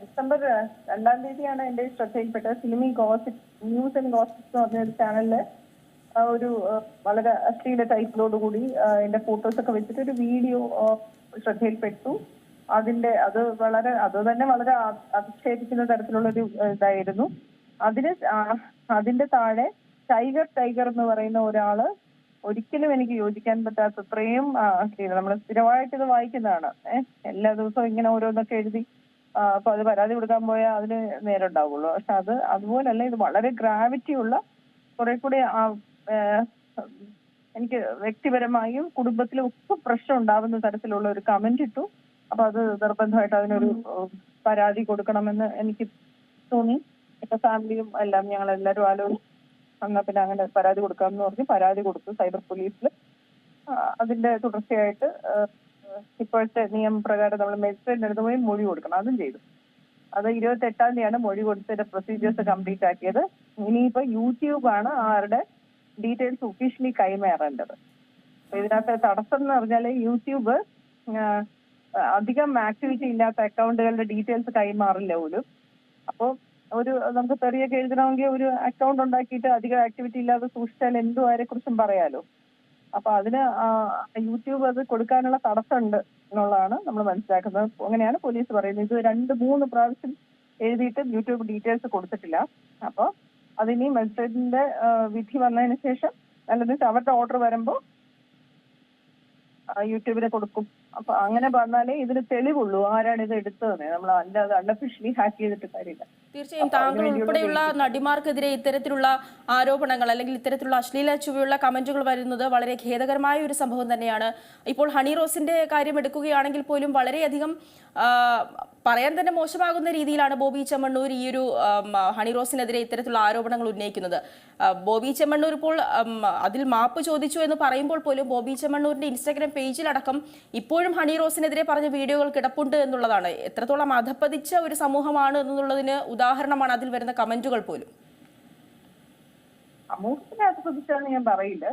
December രണ്ടാം തീയതിയാണ് എന്റെ ശ്രദ്ധയിൽപ്പെട്ടത് filmy gossip news and gossip എന്ന് പറഞ്ഞ ഒരു ചാനലിൽ ഒരു വളരെ അശ്ലീല എന്റെ ഫോട്ടോസ് ഒക്കെ വെച്ചിട്ട് ഒരു വീഡിയോ ശ്രദ്ധയിൽപ്പെട്ടു. അതിന്റെ അത് വളരെ അത് തന്നെ വളരെ അധിക്ഷേപിക്കുന്ന തരത്തിലുള്ള ഒരു ഇതായിരുന്നു. അതിന് അതിന്റെ താഴെ ടൈഗർ ടൈഗർ എന്ന് പറയുന്ന ഒരാൾ ഒരിക്കലും എനിക്ക് യോജിക്കാൻ പറ്റാത്ത അത്രയും നമ്മൾ സ്ഥിരമായിട്ട് ഇത് വായിക്കുന്നതാണ്. എല്ലാ ദിവസവും ഇങ്ങനെ ഓരോന്നൊക്കെ എഴുതി ആ, അപ്പൊ അത് പരാതി കൊടുക്കാൻ പോയാൽ അതിന് നേരം ഉണ്ടാവുള്ളൂ പക്ഷെ അത് അതുപോലല്ല ഇത് വളരെ ഗ്രാവിറ്റി ഉള്ള കുറെ കൂടി എനിക്ക് വ്യക്തിപരമായും കുടുംബത്തിലും ഒക്കെ പ്രശ്നം ഉണ്ടാവുന്ന തരത്തിലുള്ള ഒരു കമന്റ് ഇട്ടു. അപ്പൊ അത് നിർബന്ധമായിട്ട് അതിനൊരു പരാതി കൊടുക്കണമെന്ന് എനിക്ക് തോന്നി. എന്റെ ഫാമിലിയും എല്ലാം ഞങ്ങൾ എല്ലാവരും ആലോചിച്ചു എന്നാ പിന്നെ അങ്ങനെ പരാതി കൊടുക്കാമെന്ന് പറഞ്ഞ് പരാതി കൊടുത്തു സൈബർ പോലീസിൽ അതിന്റെ തുടർച്ചയായിട്ട് ഇപ്പോഴത്തെ നിയമപ്രകാരം നമ്മൾ മജിസ്ട്രേറ്റിന്റെ അടുത്ത് പോയി മൊഴി കൊടുക്കണം. അതും ചെയ്തു. അത് ഇരുപത്തി എട്ടാം തീയതിയാണ് മൊഴി കൊടുത്തതിന്റെ പ്രൊസീജിയേഴ്സ് കംപ്ലീറ്റ് ആക്കിയത്. ഇനിയിപ്പോ യൂട്യൂബാണ് ആരുടെ ഡീറ്റെയിൽസ് ഒഫീഷ്യലി കൈമാറേണ്ടത്. ഇതിനകത്ത് തടസ്സം എന്ന് പറഞ്ഞാൽ യൂട്യൂബ് അധികം ആക്ടിവിറ്റി ഇല്ലാത്ത അക്കൗണ്ടുകളുടെ ഡീറ്റെയിൽസ് കൈമാറില്ല പോലും. അപ്പോൾ ഒരു നമുക്ക് തെറിയൊക്കെ എഴുതണമെങ്കിൽ ഒരു അക്കൗണ്ട് ഉണ്ടാക്കിയിട്ട് അധികം ആക്ടിവിറ്റി ഇല്ലാതെ സൂക്ഷിച്ചാൽ എന്തും കുറിച്ചും പറയാലോ? അപ്പൊ അതിന് യൂട്യൂബ് അത് കൊടുക്കാനുള്ള തടസ്സമുണ്ട് എന്നുള്ളതാണ് നമ്മൾ മനസ്സിലാക്കുന്നത്. അങ്ങനെയാണ് പോലീസ് പറയുന്നത്. ഇത് രണ്ട് മൂന്ന് പ്രാവശ്യം എഴുതിയിട്ട് യൂട്യൂബ് ഡീറ്റെയിൽസ് കൊടുത്തിട്ടില്ല. അപ്പോൾ അതിനി മജിസ്ട്രേറ്റിന്റെ വിധി വന്നതിന് ശേഷം അല്ലെങ്കിൽ അവരുടെ ഓർഡർ വരുമ്പോൾ യൂട്യൂബിന് കൊടുക്കും. അപ്പൊ അങ്ങനെ പറഞ്ഞാലേ ഇതിന് തെളിവുള്ളൂ ആരാണ് ഇത് എടുത്തതെന്ന്. നമ്മൾ അല്ലാതെ അൺഒഫീഷ്യലി ഹാക്ക് ചെയ്തിട്ട് കാര്യമില്ല. തീർച്ചയായും താങ്കൾ ഉൾപ്പെടെയുള്ള നടിമാർക്കെതിരെ ഇത്തരത്തിലുള്ള ആരോപണങ്ങൾ അല്ലെങ്കിൽ ഇത്തരത്തിലുള്ള അശ്ലീല ചുവയുള്ള കമന്റുകൾ വരുന്നത് വളരെ ഖേദകരമായ ഒരു സംഭവം തന്നെയാണ്. ഇപ്പോൾ ഹണി റോസിന്റെ കാര്യം എടുക്കുകയാണെങ്കിൽ പോലും വളരെയധികം പറയാൻ തന്നെ മോശമാകുന്ന രീതിയിലാണ് ബോബി ചെമ്മണ്ണൂർ ഈ ഒരു ഹണി റോസിനെതിരെ ഇത്തരത്തിലുള്ള ആരോപണങ്ങൾ ഉന്നയിക്കുന്നത്. ബോബി ചെമ്മണ്ണൂർ ഇപ്പോൾ അതിൽ മാപ്പ് ചോദിച്ചു എന്ന് പറയുമ്പോൾ പോലും ബോബി ചെമ്മണ്ണൂരിന്റെ ഇൻസ്റ്റാഗ്രാം പേജിലടക്കം ഇപ്പോഴും ഹണി റോസിനെതിരെ പറഞ്ഞ വീഡിയോകൾ കിടപ്പുണ്ട് എന്നുള്ളതാണ്. എത്രത്തോളം അധപ്പതിച്ച ഒരു സമൂഹമാണ് എന്നുള്ളതിന് ഉദാഹരണമാണ് അതിൽ വരുന്ന കമന്റുകൾ പോലും. സമൂഹത്തിനെ പ്രതിച്ചാന്ന് ഞാൻ പറയില്ല.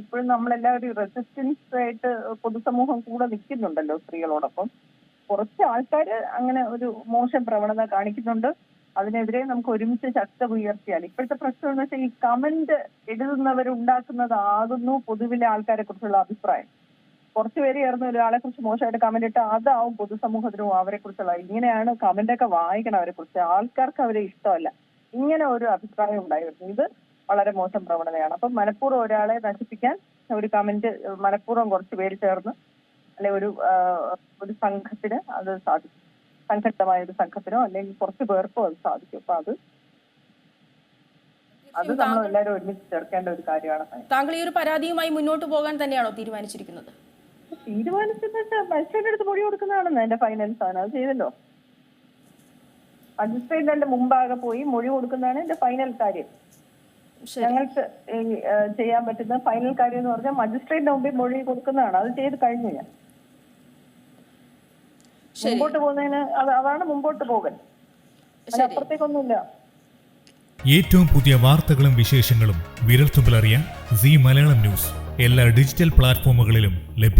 ഇപ്പോഴും നമ്മളെല്ലാവരും റെസിസ്റ്റൻസ് ആയിട്ട് പൊതുസമൂഹം കൂടെ നിൽക്കുന്നുണ്ടല്ലോ സ്ത്രീകളോടൊപ്പം. കുറച്ച് ആൾക്കാർ അങ്ങനെ ഒരു മോശം പ്രവണത കാണിക്കുന്നുണ്ട്. അതിനെതിരെ നമുക്ക് ഒരുമിച്ച് ശക്ത ഉയർത്തിയാൽ. ഇപ്പോഴത്തെ പ്രശ്നം എന്ന് വെച്ചാൽ ഈ കമന്റ് എഴുതുന്നവരുണ്ടാക്കുന്നതാകുന്നു പൊതുവിലെ ആൾക്കാരെ കുറിച്ചുള്ള അഭിപ്രായം. കുറച്ചു പേര് ചേർന്ന് ഒരാളെ കുറിച്ച് മോശമായിട്ട് കമന്റ് ഇട്ട് അതാവും പൊതുസമൂഹത്തിനും അവരെ കുറിച്ചുള്ള ഇങ്ങനെയാണ് കമന്റ് ഒക്കെ വായിക്കണം അവരെ കുറിച്ച്. ആൾക്കാർക്ക് അവരെ ഇഷ്ടമല്ല. ഇങ്ങനെ ഒരു അഭിപ്രായം ഉണ്ടായിരുന്നു. ഇത് വളരെ മോശം പ്രവണതയാണ്. അപ്പം മനഃപൂർവം ഒരാളെ നശിപ്പിക്കാൻ ഒരു കമന്റ് മനഃപൂർവം കുറച്ച് പേര് ചേർന്ന് അല്ലെ ഒരു ഒരു സംഘത്തിന് അത് സാധിക്കും. സംഘടിതമായ ഒരു സംഘത്തിനോ അല്ലെങ്കിൽ കുറച്ച് പേർക്കോ അത് സാധിക്കും. അപ്പൊ അത് അത് നമ്മൾ എല്ലാവരും ഒരുമിച്ച് ചേർക്കേണ്ട ഒരു കാര്യമാണ്. താങ്കൾ ഈ ഒരു പരാതിയുമായി മുന്നോട്ട് പോകാൻ തന്നെയാണോ തീരുമാനിച്ചിരിക്കുന്നത്? തീരുമാനിച്ചത് വെച്ചാൽ മനുഷ്യരുടെ അടുത്ത് മൊഴി കൊടുക്കുന്നതാണെന്ന് എന്റെ ഫൈനൽ ആണ് അത് ചെയ്തല്ലോ. മജിസ്ട്രേറ്റിന്റെ മുമ്പാകെ പോയി മൊഴി കൊടുക്കുന്നതാണ് എന്റെ ഫൈനൽ കാര്യം. ഞങ്ങൾക്ക് ചെയ്യാൻ പറ്റുന്ന ഫൈനൽ കാര്യം എന്ന് പറഞ്ഞാൽ മജിസ്ട്രേറ്റിന്റെ മുമ്പിൽ മൊഴി കൊടുക്കുന്നതാണ്. അത് ചെയ്ത് കഴിഞ്ഞു ഞാൻ. മുമ്പോട്ട് പോകുന്നതിന് അത് അതാണ് മുമ്പോട്ട് പോകൽ. ശരി. അതിനപ്പുറത്തേക്കൊന്നുമില്ല ഏറ്റവും പുതിയ വാർത്തകളും വിശേഷങ്ങളും വിരൽത്തുമ്പിലറിയാൻ സി മലയാളം ന്യൂസ്. എല്ലാ ഡിജിറ്റൽ പ്ലാറ്റ്ഫോമുകളിലും ലഭ്യം.